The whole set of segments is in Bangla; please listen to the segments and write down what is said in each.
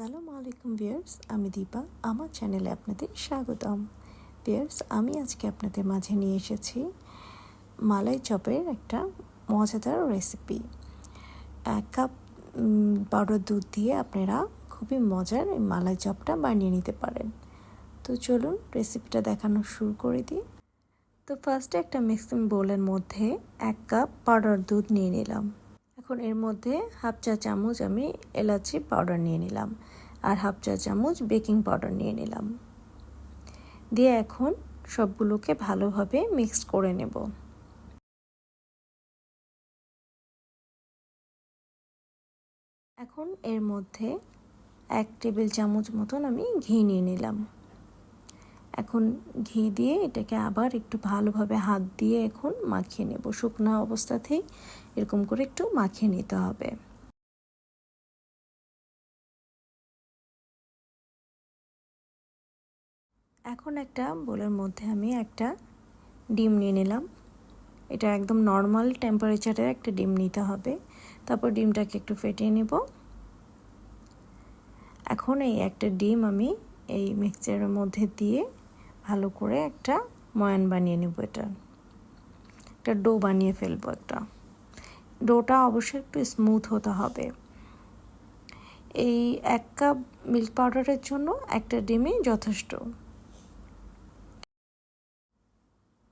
আসসালামু আলাইকুম ভিয়ার্স আমি দীপা, আমার চ্যানেলে আপনাদের স্বাগতম। ভিয়ার্স আমি আজকে আপনাদের মাঝে নিয়ে এসেছি মালাই চপের একটা মজাদার রেসিপি এক কাপ পাউডার দুধ দিয়ে আপনারা খুবই মজার এই মালাই চপটা বানিয়ে নিতে পারেন। তো চলুন রেসিপিটা দেখানো শুরু করে দিই। তো ফার্স্টে একটা মিক্সিং বোলের মধ্যে এক কাপ পাউডার দুধ নিয়ে নিলাম। এখন এর মধ্যে হাফ চা চামচ আমি এলাচি পাউডার নিয়ে নিলাম আর হাফ চা চামচ বেকিং পাউডার নিয়ে নিলাম। দিয়ে এখন সবগুলোকে ভালোভাবে মিক্সড করে নেব। এখন এর মধ্যে এক টেবিল চামচ মতন আমি ঘি নিয়ে নিলাম। এখন ঘি দিয়ে এটাকে আবার একটু ভালোভাবে হাত দিয়ে এখন মাখিয়ে নেব। শুকনো অবস্থাতেই এরকম করে একটু মাখিয়ে নিতে হবে। এখন একটা বোলের মধ্যে আমি একটা ডিম নিয়ে নিলাম। এটা একদম নর্মাল টেম্পারেচারের একটা ডিম নিতে হবে। তারপর ডিমটাকে একটু ফেটিয়ে নেব। এখন এই একটা ডিম আমি এই মিক্সচারের মধ্যে দিয়ে ভালো করে একটা ময়ান বানিয়ে নেব এটা। একটা ডো বানিয়ে ফেলব একটা। ডোটা অবশ্যই একটু স্মুথ হতে হবে। এই এক কাপ মিল্ক পাউডারের জন্য একটা ডিমই যথেষ্ট।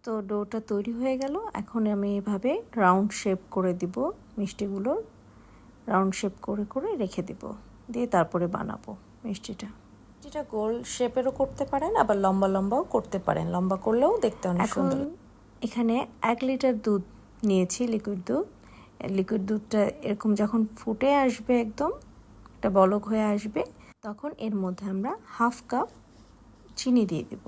তো ডোটা তৈরি হয়ে গেল। এখন আমি এভাবে রাউন্ড শেপ করে দিব মিষ্টিগুলো রাউন্ড শেপ করে করে রেখে দিব। দিয়ে তারপরে বানাবো মিষ্টিটা। মিষ্টিটা গোল শেপেরও করতে পারেন আবার লম্বা লম্বাও করতে পারেন। লম্বা করলেও দেখতে অনেক সুন্দর। এখানে এক লিটার দুধ নিয়েছি লিকুইড দুধ। লিকুইড দুধটা এরকম যখন ফুটে আসবে একদম একটা বলক হয়ে আসবে তখন এর মধ্যে আমরা হাফ কাপ চিনি দিয়ে দেব।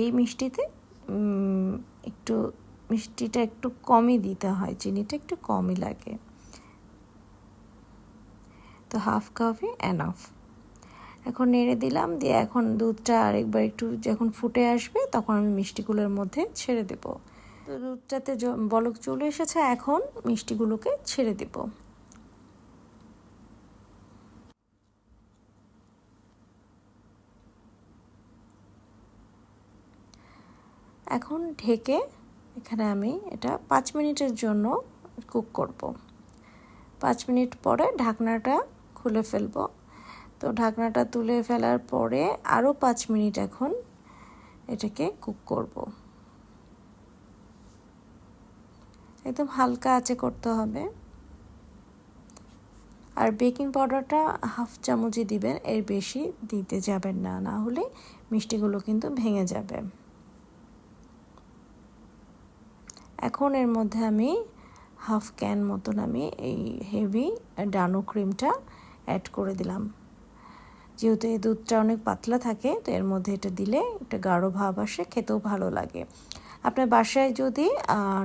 এই মিষ্টিতে একটু মিষ্টিটা একটু কমই দিতে হয় চিনিটা একটু কমই লাগে। তো হাফ কাপে অ্যানাফ এখন নেড়ে দিলাম, দিয়ে এখন দুধটা আরেকবার একটু যখন ফুটে আসবে তখন আমি মিষ্টিগুলোর মধ্যে ছেড়ে দেব। তো দুধটাতে বলক চলে এসেছে, এখন মিষ্টিগুলোকে ছেড়ে দেব। এখন ঢেকে এখানে আমি এটা পাঁচ মিনিটের জন্য কুক করব। পাঁচ মিনিট পরে ঢাকনাটা খুলে ফেলব। তো ঢাকনাটা তুলে ফেলার পরে আরও পাঁচ মিনিট এখন এটাকে কুক করব। একদম হালকা আঁচে করতে হবে। আর বেকিং পাউডারটা হাফ চামচই দিবেন, এর বেশি দিতে যাবেন না না হলে মিষ্টিগুলো কিন্তু ভেঙে যাবে। এখন এর মধ্যে আমি হাফ ক্যান মতন আমি এই হেভি ডানো ক্রিমটা অ্যাড করে দিলাম। যেহেতু এই দুধটা অনেক পাতলা থাকে, তো এর মধ্যে এটা দিলে একটা গাঢ় ভাব আসে, খেতেও ভালো লাগে। আপনার বাসায় যদি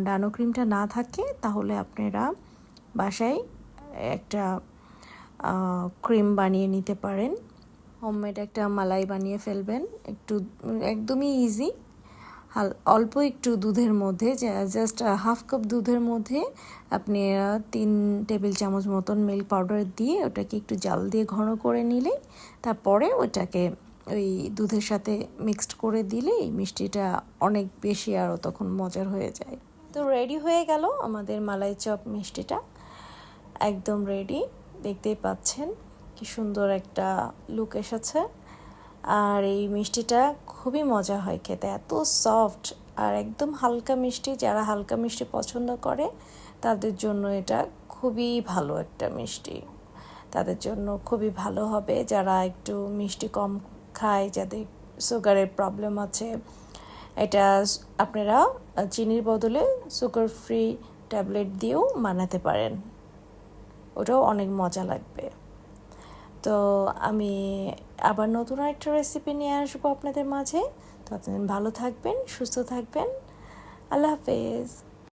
ডানো ক্রিমটা না থাকে, তাহলে আপনারা বাসায় একটা ক্রিম বানিয়ে নিতে পারেন। হোমমেড একটা মালাই বানিয়ে ফেলবেন। একটু, একদমই ইজি হাল অল্প একটু দুধের মধ্যে জাস্ট হাফ কাপ দুধের মধ্যে আপনি তিন টেবিল চামচ মতন মিল্ক পাউডার দিয়ে ওটাকে একটু জাল দিয়ে ঘন করে নিলে, তারপরে ওটাকে ওই দুধের সাথে মিক্সড করে দিলেই মিষ্টিটা অনেক বেশি আরও তখন মজার হয়ে যায়। তো রেডি হয়ে গেল আমাদের মালাই চপ মিষ্টিটা। একদম রেডি দেখতেই পাচ্ছেন কি সুন্দর একটা লুক এসেছে। আর এই মিষ্টিটা খুবই মজা হয় খেতে। এত সফট আর একদম হালকা মিষ্টি, যারা হালকা মিষ্টি পছন্দ করে, তাদের জন্য এটা খুবই ভালো একটা মিষ্টি। তাদের জন্য খুবই ভালো হবে। যারা একটু মিষ্টি কম খায়, যাদের সুগারের প্রবলেম আছে, এটা আপনারা চিনির বদলে সুগার ফ্রি ট্যাবলেট দিয়েও বানাতে পারেন। ওটাও অনেক মজা লাগবে। তো আমি আবার নতুন একটা রেসিপি নিয়ে আসব আপনাদের মাঝে। ততদিন ভালো থাকবেন, সুস্থ থাকবেন। আল্লাহ হাফেজ।